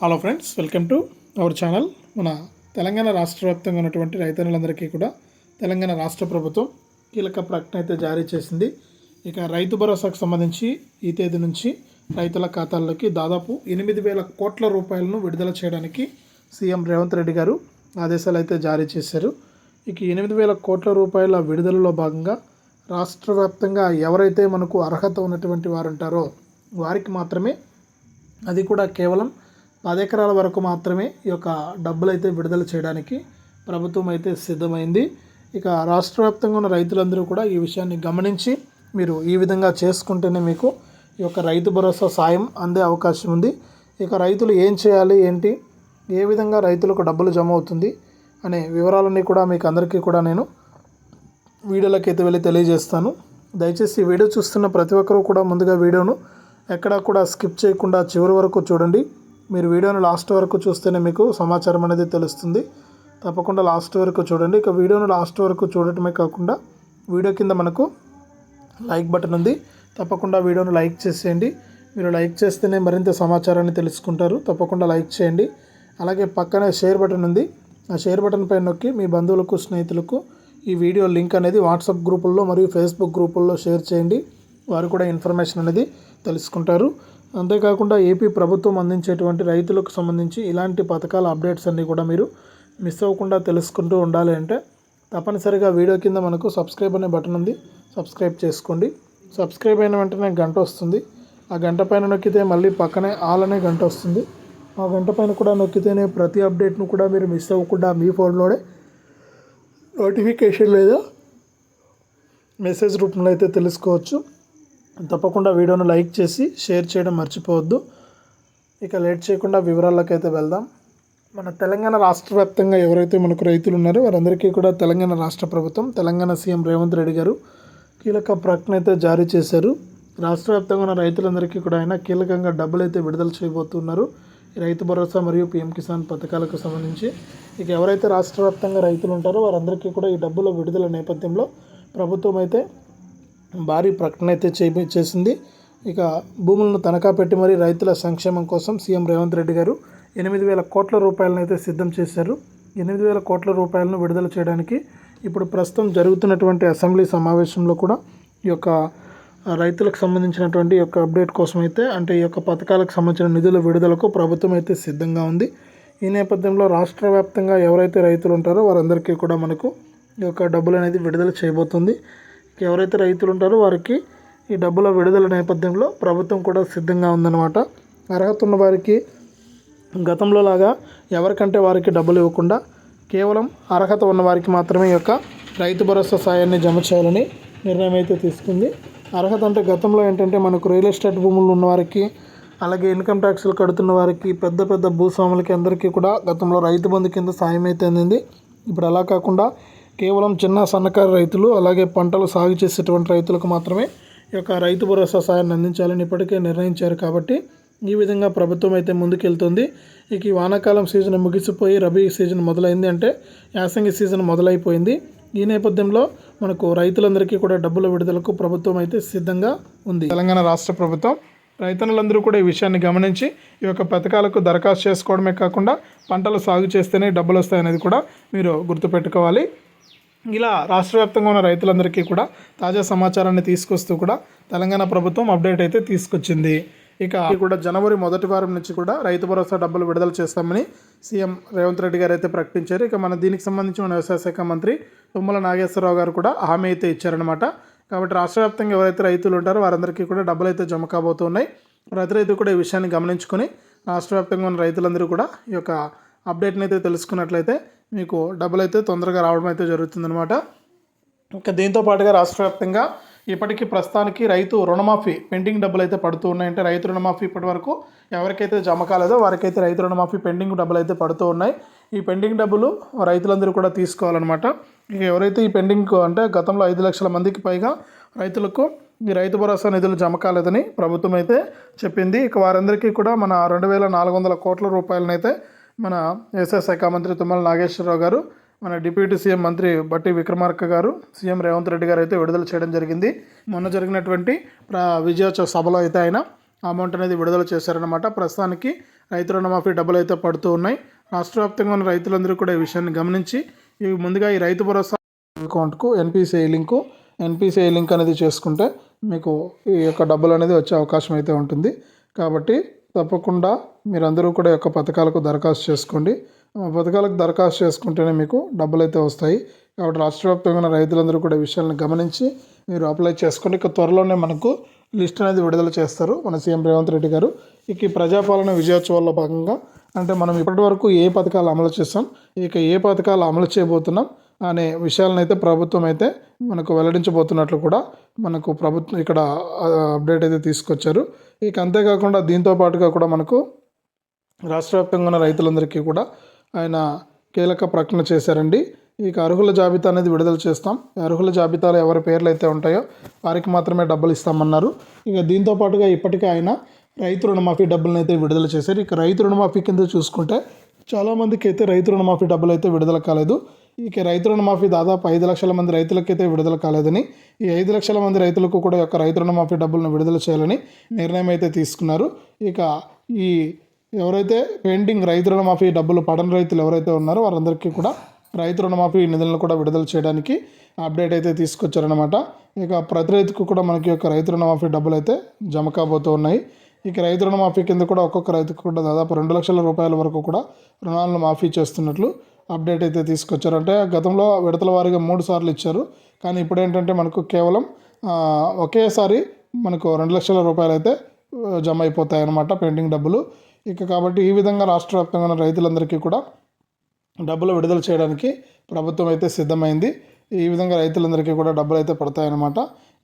Hello friends welcome to our channel మన తెలంగాణ రాష్ట్ర వ్యాప్తంగా ఉన్నటువంటి రైతన్నులందరికీ కూడా తెలంగాణ రాష్ట్ర ప్రభుత్వం కీలక ప్రకటన అయితే జారీ చేసింది. ఇక రైతు భరోసాకు సంబంధించి ఈ తేదీ నుంచి రైతుల ఖాతాల్లోకి దాదాపు ఎనిమిది వేల కోట్ల రూపాయలను విడుదల చేయడానికి సీఎం రేవంత్ రెడ్డి గారు ఆదేశాలు అయితే జారీ చేశారు. ఇక ఎనిమిది వేల కోట్ల రూపాయల విడుదలలో భాగంగా రాష్ట్ర వ్యాప్తంగా ఎవరైతే మనకు అర్హత ఉన్నటువంటి వారు ఉంటారో వారికి మాత్రమే అది కూడా కేవలం పది ఎకరాల వరకు మాత్రమే ఈ యొక్క డబ్బులు అయితే విడుదల చేయడానికి ప్రభుత్వం అయితే సిద్ధమైంది. ఇక రాష్ట్ర వ్యాప్తంగా ఉన్న రైతులందరూ కూడా ఈ విషయాన్ని గమనించి మీరు ఈ విధంగా చేసుకుంటేనే మీకు ఈ యొక్క రైతు భరోసా సాయం అందే అవకాశం ఉంది. ఇక రైతులు ఏం చేయాలి ఏంటి ఏ విధంగా రైతులకు డబ్బులు జమ అవుతుంది అనే వివరాలన్నీ కూడా మీకు అందరికీ కూడా నేను వీడియోలోకి వెళ్ళి తెలియజేస్తాను. దయచేసి వీడియో చూస్తున్న ప్రతి ఒక్కరూ కూడా ముందుగా వీడియోను ఎక్కడా కూడా స్కిప్ చేయకుండా చివరి వరకు చూడండి. మీరు వీడియోను లాస్ట్ వరకు చూస్తేనే మీకు సమాచారం అనేది తెలుస్తుంది. తప్పకుండా లాస్ట్ వరకు చూడండి. ఇక వీడియోను లాస్ట్ వరకు చూడటమే కాకుండా వీడియో కింద మనకు లైక్ బటన్ ఉంది. తప్పకుండా వీడియోను లైక్ చేసేయండి. మీరు లైక్ చేస్తేనే మరింత సమాచారాన్ని తెలుసుకుంటారు. తప్పకుండా లైక్ చేయండి. అలాగే పక్కనే షేర్ బటన్ ఉంది. ఆ షేర్ బటన్ పైన నొక్కి మీ బంధువులకు స్నేహితులకు ఈ వీడియో లింక్ అనేది వాట్సాప్ గ్రూపుల్లో మరియు ఫేస్బుక్ గ్రూపుల్లో షేర్ చేయండి. వారు కూడా ఇన్ఫర్మేషన్ అనేది తెలుసుకుంటారు. అంతేకాకుండా ఏపీ ప్రభుత్వం అందించేటువంటి రైతులకు సంబంధించి ఇలాంటి పథకాల అప్డేట్స్ అన్నీ కూడా మీరు మిస్ అవ్వకుండా తెలుసుకుంటూ ఉండాలి అంటే తప్పనిసరిగా వీడియో కింద మనకు సబ్స్క్రైబ్ అనే బటన్ ఉంది. సబ్స్క్రైబ్ చేసుకోండి. సబ్స్క్రైబ్ అయిన వెంటనే గంట వస్తుంది. ఆ గంట పైన నొక్కితే మళ్ళీ పక్కనే ఆల్ అనే గంట వస్తుంది. ఆ గంట పైన కూడా నొక్కితేనే ప్రతి అప్డేట్ను కూడా మీరు మిస్ అవ్వకుండా మీ ఫోన్లోనే నోటిఫికేషన్ లేదా మెసేజ్ రూపంలో అయితే తెలుసుకోవచ్చు. తప్పకుండా వీడియోను లైక్ చేసి షేర్ చేయడం మర్చిపోవద్దు. ఇక లేట్ చేయకుండా వివరాల్లోకి అయితే వెళ్దాం. మన తెలంగాణ రాష్ట్ర వ్యాప్తంగా ఎవరైతే మనకు రైతులు ఉన్నారో వారందరికీ కూడా తెలంగాణ రాష్ట్ర ప్రభుత్వం తెలంగాణ సీఎం రేవంత్ రెడ్డి గారు కీలక ప్రకటన అయితే జారీ చేశారు. రాష్ట్ర వ్యాప్తంగా ఉన్న రైతులందరికీ కూడా ఆయన కీలకంగా డబ్బులు అయితే విడుదల చేయబోతున్నారు. ఈ రైతు భరోసా మరియు పీఎం కిసాన్ పథకాలకు సంబంధించి ఇక ఎవరైతే రాష్ట్ర వ్యాప్తంగా రైతులు ఉంటారో వారందరికీ కూడా ఈ డబ్బుల విడుదల నేపథ్యంలో ప్రభుత్వం అయితే భారీ ప్రకటన అయితే చే చేసింది. ఇక భూములను తనఖా పెట్టి మరీ రైతుల సంక్షేమం కోసం సీఎం రేవంత్ రెడ్డి గారు ఎనిమిది వేల కోట్ల రూపాయలను అయితే సిద్ధం చేశారు. ఎనిమిది వేల కోట్ల రూపాయలను విడుదల చేయడానికి ఇప్పుడు ప్రస్తుతం జరుగుతున్నటువంటి అసెంబ్లీ సమావేశంలో కూడా ఈ యొక్క రైతులకు సంబంధించినటువంటి ఈ యొక్క అప్డేట్ కోసం అయితే అంటే ఈ యొక్క పథకాలకు సంబంధించిన నిధుల విడుదలకు ప్రభుత్వం అయితే సిద్ధంగా ఉంది. ఈ నేపథ్యంలో రాష్ట్ర వ్యాప్తంగా ఎవరైతే రైతులు ఉంటారో వారందరికీ కూడా మనకు ఈ యొక్క డబ్బులు అనేది విడుదల చేయబోతుంది. ఎవరైతే రైతులు ఉంటారో వారికి ఈ డబ్బుల విడుదల నేపథ్యంలో ప్రభుత్వం కూడా సిద్ధంగా ఉందన్నమాట. అర్హత ఉన్న వారికి గతంలో లాగా ఎవరికంటే వారికి డబ్బులు ఇవ్వకుండా కేవలం అర్హత ఉన్న వారికి మాత్రమే యొక్క రైతు భరోసా సాయాన్ని జమ చేయాలని నిర్ణయం అయితే తీసుకుంది. అర్హత అంటే గతంలో ఏంటంటే మనకు రియల్ ఎస్టేట్ భూములు ఉన్న వారికి అలాగే ఇన్కమ్ ట్యాక్స్లు కడుతున్న వారికి పెద్ద పెద్ద భూస్వాములకి అందరికీ కూడా గతంలో రైతు బంధు కింద సాయం అయితే అందింది. ఇప్పుడు అలా కాకుండా కేవలం చిన్న సన్నకారు రైతులు అలాగే పంటలు సాగు చేసేటువంటి రైతులకు మాత్రమే ఈ యొక్క రైతు భరోసా సాయాన్ని అందించాలని ఇప్పటికే నిర్ణయించారు కాబట్టి ఈ విధంగా ప్రభుత్వం అయితే ముందుకెళ్తుంది. ఇక ఈ వానాకాలం సీజన్ ముగిసిపోయి రబీ సీజన్ మొదలైంది అంటే యాసంగి సీజన్ మొదలైపోయింది. ఈ నేపథ్యంలో మనకు రైతులందరికీ కూడా డబ్బుల విడుదలకు ప్రభుత్వం అయితే సిద్ధంగా ఉంది. తెలంగాణ రాష్ట్ర ప్రభుత్వం రైతన్నులందరూ కూడా ఈ విషయాన్ని గమనించి ఈ యొక్క పథకాలకు దరఖాస్తు చేసుకోవడమే కాకుండా పంటలు సాగు చేస్తేనే డబ్బులు వస్తాయనేది కూడా మీరు గుర్తుపెట్టుకోవాలి. ఇలా రాష్ట్ర వ్యాప్తంగా ఉన్న రైతులందరికీ కూడా తాజా సమాచారాన్ని తీసుకొస్తూ కూడా తెలంగాణ ప్రభుత్వం అప్డేట్ అయితే తీసుకొచ్చింది. ఇక కూడా జనవరి మొదటి వారం నుంచి కూడా రైతు భరోసా డబ్బులు విడుదల చేస్తామని సీఎం రేవంత్ రెడ్డి గారు అయితే ప్రకటించారు. ఇక మన దీనికి సంబంధించి మన వ్యవసాయ శాఖ మంత్రి తుమ్మల నాగేశ్వరరావు గారు కూడా హామీ అయితే ఇచ్చారనమాట కాబట్టి రాష్ట్ర వ్యాప్తంగా ఎవరైతే రైతులు ఉంటారో వారందరికీ కూడా డబ్బులు అయితే జమ కాబోతున్నాయి. ప్రతి రైతు కూడా ఈ విషయాన్ని గమనించుకొని రాష్ట్ర వ్యాప్తంగా ఉన్న రైతులందరూ కూడా ఈ యొక్క అప్డేట్ని అయితే తెలుసుకున్నట్లయితే మీకు డబ్బులు అయితే తొందరగా రావడం అయితే జరుగుతుందనమాట ఇంకా దీంతో పాటుగా రాష్ట్ర వ్యాప్తంగా ఇప్పటికీ ప్రస్తుతానికి రైతు రుణమాఫీ పెండింగ్ డబ్బులు అయితే పడుతూ ఉన్నాయంటే రైతు రుణమాఫీ ఇప్పటి వరకు ఎవరికైతే జమ కాలేదో వారికైతే రైతు రుణమాఫీ పెండింగ్ డబ్బులు అయితే పడుతూ ఉన్నాయి. ఈ పెండింగ్ డబ్బులు రైతులందరూ కూడా తీసుకోవాలన్నమాట. ఇక ఎవరైతే ఈ పెండింగ్ అంటే గతంలో ఐదు లక్షల మందికి పైగా రైతులకు ఈ రైతు భరోసా నిధులు జమ కాలేదని ప్రభుత్వం అయితే చెప్పింది. ఇక వారందరికీ కూడా మన రెండు వేల నాలుగు వందల కోట్ల రూపాయలనైతే మన వ్యవసాయ శాఖ మంత్రి తుమ్మల నాగేశ్వరరావు గారు మన డిప్యూటీ సీఎం మంత్రి బట్టి విక్రమార్క గారు సీఎం రేవంత్ రెడ్డి గారు అయితే విడుదల చేయడం జరిగింది. మొన్న జరిగినటువంటి విజయోత్సవ సభలో అయితే ఆయన అమౌంట్ అనేది విడుదల చేశారనమాట ప్రస్తుతానికి రైతు రుణమాఫీ డబ్బులు అయితే పడుతూ ఉన్నాయి. రాష్ట్ర వ్యాప్తంగా ఉన్న రైతులందరూ కూడా ఈ విషయాన్ని గమనించి ఇవి ముందుగా ఈ రైతు భరోసా అకౌంట్కు ఎన్పిసిఐ లింకు ఎన్పిసిఐ లింక్ అనేది చేసుకుంటే మీకు ఈ యొక్క డబ్బులు అనేది వచ్చే అవకాశం అయితే ఉంటుంది. కాబట్టి తప్పకుండా మీరందరూ కూడా యొక్క పథకాలకు దరఖాస్తు చేసుకోండి. పథకాలకు దరఖాస్తు చేసుకుంటేనే మీకు డబ్బులు అయితే వస్తాయి. కాబట్టి రాష్ట్ర వ్యాప్తంగా ఉన్న రైతులందరూ కూడా విషయాలను గమనించి మీరు అప్లై చేసుకోండి. ఇక త్వరలోనే మనకు లిస్ట్ అనేది విడుదల చేస్తారు మన సీఎం రేవంత్ రెడ్డి గారు. ఇక ఈ ప్రజాపాలన విజయోత్సవాల్లో భాగంగా అంటే మనం ఇప్పటి వరకు ఏ పథకాలు అమలు చేస్తాం ఇక ఏ పథకాలు అమలు చేయబోతున్నాం అనే విషయాలను అయితే ప్రభుత్వం అయితే మనకు వెల్లడించబోతున్నట్లు కూడా మనకు ప్రభుత్వం ఇక్కడ అప్డేట్ అయితే తీసుకొచ్చారు. ఇక అంతేకాకుండా దీంతో పాటుగా కూడా మనకు రాష్ట్ర వ్యాప్తంగా ఉన్న రైతులందరికీ కూడా ఆయన కీలక ప్రకటన చేశారండి. ఇక అర్హుల జాబితా అనేది విడుదల చేస్తాం. ఈ అర్హుల జాబితాలో ఎవరి పేర్లు అయితే ఉంటాయో వారికి మాత్రమే డబ్బులు ఇస్తామన్నారు. ఇక దీంతో పాటుగా ఇప్పటికే ఆయన రైతు రుణమాఫీ డబ్బులను అయితే విడుదల చేశారు. ఇక రైతు రుణమాఫీ కింద చూసుకుంటే చాలామందికి అయితే రైతు రుణమాఫీ డబ్బులు అయితే విడుదల కాలేదు. ఇక రైతు రుణమాఫీ దాదాపు ఐదు లక్షల మంది రైతులకైతే విడుదల కాలేదని ఈ ఐదు లక్షల మంది రైతులకు కూడా యొక్క రైతు రుణమాఫీ డబ్బులను విడుదల చేయాలని నిర్ణయం అయితే తీసుకున్నారు. ఇక ఈ ఎవరైతే పెండింగ్ రైతు రుణమాఫీ డబ్బులు పడని రైతులు ఎవరైతే ఉన్నారో వారందరికీ కూడా రైతు రుణమాఫీ నిధులను కూడా విడుదల చేయడానికి అప్డేట్ అయితే తీసుకొచ్చారనమాట ఇక ప్రతి రైతుకు కూడా మనకి యొక్క రైతు రుణమాఫీ డబ్బులు అయితే జమ కాబోతూ ఉన్నాయి. ఇక రైతు రుణమాఫీ కింద కూడా ఒక్కొక్క రైతుకు కూడా దాదాపు రెండు లక్షల రూపాయల వరకు కూడా రుణాలను మాఫీ చేస్తున్నట్లు అప్డేట్ అయితే తీసుకొచ్చారు. అంటే గతంలో విడతల వారీగా మూడు సార్లు ఇచ్చారు. కానీ ఇప్పుడు ఏంటంటే మనకు కేవలం ఒకేసారి మనకు రెండు లక్షల రూపాయలు అయితే జమ అయిపోతాయి అన్నమాట పెండింగ్ డబ్బులు. ఇక కాబట్టి ఈ విధంగా రాష్ట్ర వ్యాప్తంగా ఉన్న రైతులందరికీ కూడా డబ్బులు విడుదల చేయడానికి ప్రభుత్వం అయితే సిద్ధమైంది. ఈ విధంగా రైతులందరికీ కూడా డబ్బులు అయితే పడతాయన్నమాట.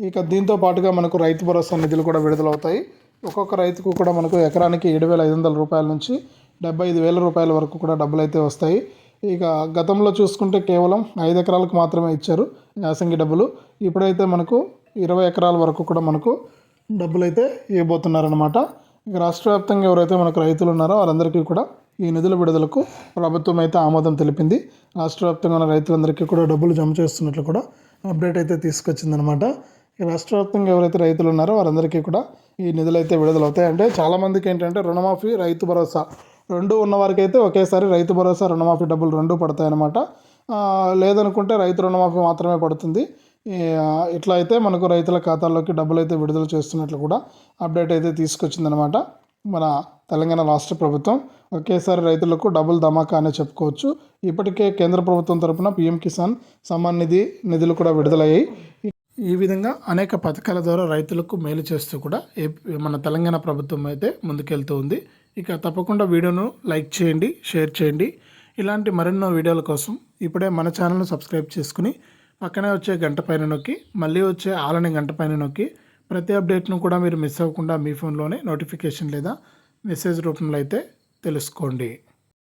ఇక దీంతో పాటుగా మనకు రైతు భరోసా నిధులు కూడా విడుదలవుతాయి. ఒక్కొక్క రైతుకు కూడా మనకు ఎకరానికి ఏడు వేల ఐదు వందల రూపాయల నుంచి డెబ్బై ఐదు వేల రూపాయల వరకు కూడా డబ్బులు అయితే వస్తాయి. ఇక గతంలో చూసుకుంటే కేవలం ఐదు ఎకరాలకు మాత్రమే ఇచ్చారు యాసంగి డబ్బులు. ఇప్పుడైతే మనకు ఇరవై ఎకరాల వరకు కూడా మనకు డబ్బులు అయితే ఇవ్వబోతున్నారనమాట ఇక రాష్ట్ర వ్యాప్తంగా ఎవరైతే మనకు రైతులు ఉన్నారో వారందరికీ కూడా ఈ నిధుల విడుదలకు ప్రభుత్వం అయితే ఆమోదం తెలిపింది. రాష్ట్ర వ్యాప్తంగా ఉన్న రైతులందరికీ కూడా డబ్బులు జమ చేస్తున్నట్లు కూడా అప్డేట్ అయితే తీసుకొచ్చిందనమాట ఈ రాష్ట్ర వ్యాప్తంగా ఎవరైతే రైతులు ఉన్నారో వారందరికీ కూడా ఈ నిధులు అయితే విడుదలవుతాయి. అంటే చాలామందికి ఏంటంటే రుణమాఫీ రైతు భరోసా రెండు ఉన్న అయితే ఒకేసారి రైతు భరోసా రుణమాఫీ డబ్బులు రెండు పడతాయన్నమాట. లేదనుకుంటే రైతు రుణమాఫీ మాత్రమే పడుతుంది. ఇట్లా అయితే మనకు రైతుల ఖాతాల్లోకి డబ్బులు అయితే విడుదల చేస్తున్నట్లు కూడా అప్డేట్ అయితే తీసుకొచ్చిందనమాట మన తెలంగాణ రాష్ట్ర ప్రభుత్వం ఒకేసారి రైతులకు డబుల్ ధమాకా అనే చెప్పుకోవచ్చు. ఇప్పటికే కేంద్ర ప్రభుత్వం తరపున పిఎం కిసాన్ సమ్మాన్ నిధి నిధులు కూడా విడుదలయ్యాయి. ఈ విధంగా అనేక పథకాల ద్వారా రైతులకు మేలు చేస్తూ కూడా మన తెలంగాణ ప్రభుత్వం అయితే ముందుకెళ్తూ ఉంది. ఇక తప్పకుండా వీడియోను లైక్ చేయండి షేర్ చేయండి. ఇలాంటి మరెన్నో వీడియోల కోసం ఇప్పుడే మన ఛానల్ను సబ్స్క్రైబ్ చేసుకుని పక్కనే వచ్చే గంట పైన నొక్కి మళ్ళీ వచ్చే ఆలని గంట పైన నొక్కి ప్రతి అప్డేట్ను కూడా మీరు మిస్ అవ్వకుండా మీ ఫోన్లోనే నోటిఫికేషన్ లేదా మెసేజ్ రూపంలో అయితే తెలుసుకోండి.